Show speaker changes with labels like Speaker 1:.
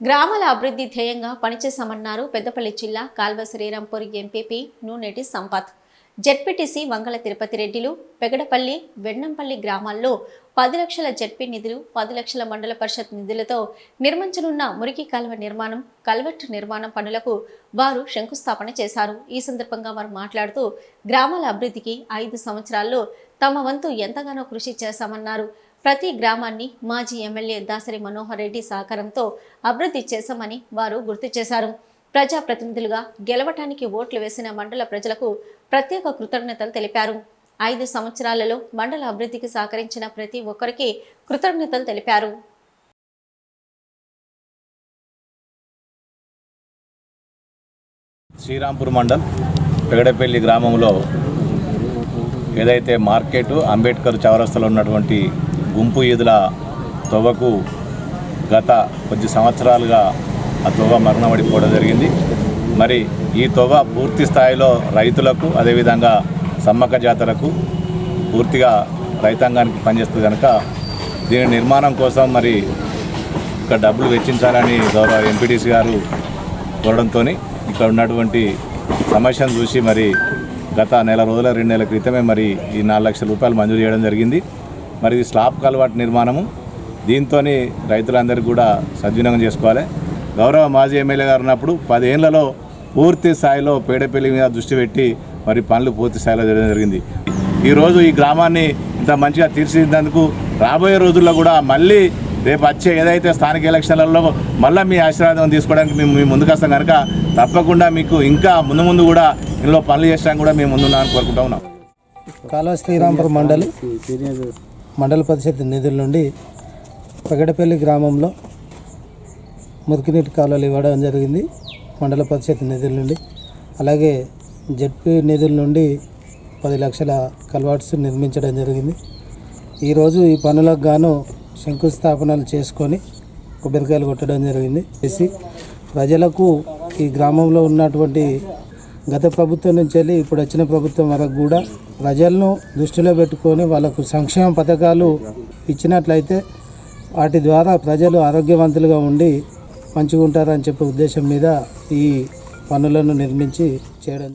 Speaker 1: గ్రామాల అభివృద్ధి ధ్యేయంగా పనిచేశామన్నారు పెద్దపల్లి జిల్లా కాల్వ శ్రీరాంపూర్ ఎంపీపీ నూనెటి సంపత్. జెడ్పీటీసీ వంగల తిరుపతి రెడ్డిలు పెగడపల్లి వెన్నంపల్లి గ్రామాల్లో పది లక్షల జెడ్పీ నిధులు పది లక్షల మండల పరిషత్ నిధులతో నిర్మించనున్న మురికి కాలువ నిర్మాణం కల్వెట్ నిర్మాణం పనులకు వారు శంకుస్థాపన చేశారు. ఈ సందర్భంగా వారు మాట్లాడుతూ గ్రామాల అభివృద్ధికి ఐదు సంవత్సరాల్లో తమ వంతు ఎంతగానో కృషి చేశామన్నారు. ప్రతి గ్రామాన్ని మాజీ ఎమ్మెల్యే దాసరి మనోహర్ రెడ్డి సహకారంతో అభివృద్ధి చేశామని వారు గుర్తు చేశారు. ప్రజాప్రతినిధులుగా గెలవటానికి ఓట్లు వేసిన మండల ప్రజలకు ప్రత్యేక కృతజ్ఞతలు తెలిపారు. ఐదు సంవత్సరాలలో మండల అభివృద్ధికి సహకరించిన ప్రతి ఒక్కరికి కృతజ్ఞతలు తెలిపారు.
Speaker 2: శ్రీరాంపూర్ మండల్ పెగడపల్లి గ్రామంలో ఏదైతే మార్కెట్ అంబేద్కర్ చౌరస్తలో ఉన్నటువంటి గుంపు ఈదుల తొవ్వకు గత కొద్ది సంవత్సరాలుగా ఆ తొవ్వ మరణపడిపోవడం జరిగింది. మరి ఈ తొవ్వ పూర్తి స్థాయిలో రైతులకు అదేవిధంగా సమ్మక్క జాతరకు పూర్తిగా రైతాంగానికి పనిచేస్తుంది కనుక దీని నిర్మాణం కోసం మరి ఇక్కడ డబ్బులు వెచ్చించాలని గౌరవ ఎంపీటీసీ గారు కోరడంతో ఇక్కడ ఉన్నటువంటి సమస్యను చూసి మరి గత నెల రోజుల రెండు నెలల క్రితమే మరి ఈ నాలుగు లక్షల రూపాయలు మంజూరు చేయడం జరిగింది. మరి ఇది స్లాబ్ కలవాటు నిర్మాణము. దీంతో రైతులందరికీ కూడా సద్వినియోగం చేసుకోవాలి. గౌరవ మాజీ ఎమ్మెల్యే గారు ఉన్నప్పుడు పదేళ్ళలో పూర్తి స్థాయిలో పేడపల్లి మీద దృష్టి పెట్టి మరి పనులు పూర్తి స్థాయిలో జరగడం జరిగింది. ఈరోజు ఈ గ్రామాన్ని ఇంత మంచిగా తీర్చిదిద్దేందుకు రాబోయే రోజుల్లో కూడా మళ్ళీ రేపు వచ్చే ఏదైతే స్థానిక ఎలక్షన్లలో మళ్ళీ మీ ఆశీర్వాదం తీసుకోవడానికి మేము మీ ముందుకు వస్తాం కనుక తప్పకుండా మీకు ఇంకా ముందు ముందు కూడా ఇందులో పనులు చేసడానికి కూడా మేము ముందున్నామని కోరుకుంటా ఉన్నాం.
Speaker 3: కాలువ శ్రీరాంపురం మండలి. మండల పరిషత్ నిధుల నుండి పెగడపల్లి గ్రామంలో మురికినీటి కాలువలు ఇవ్వడం జరిగింది మండల పరిషత్ నిధుల నుండి. అలాగే జడ్పీ నిధుల నుండి పది లక్షల కల్వాట్స్ నిర్మించడం జరిగింది. ఈరోజు ఈ పనులకు గాను శంకుస్థాపనలు చేసుకొని కొబ్బరికాయలు కొట్టడం జరిగింది. చేసి ప్రజలకు ఈ గ్రామంలో ఉన్నటువంటి గత ప్రభుత్వం నుంచి వెళ్ళి ఇప్పుడు వచ్చిన ప్రభుత్వం వరకు కూడా ప్రజలను దృష్టిలో పెట్టుకొని వాళ్ళకు సంక్షేమ పథకాలు ఇచ్చినట్లయితే వాటి ద్వారా ప్రజలు ఆరోగ్యవంతులుగా ఉండి మంచిగా ఉంటారని చెప్పే ఉద్దేశం మీద ఈ పనులను నిర్మించి చేయడం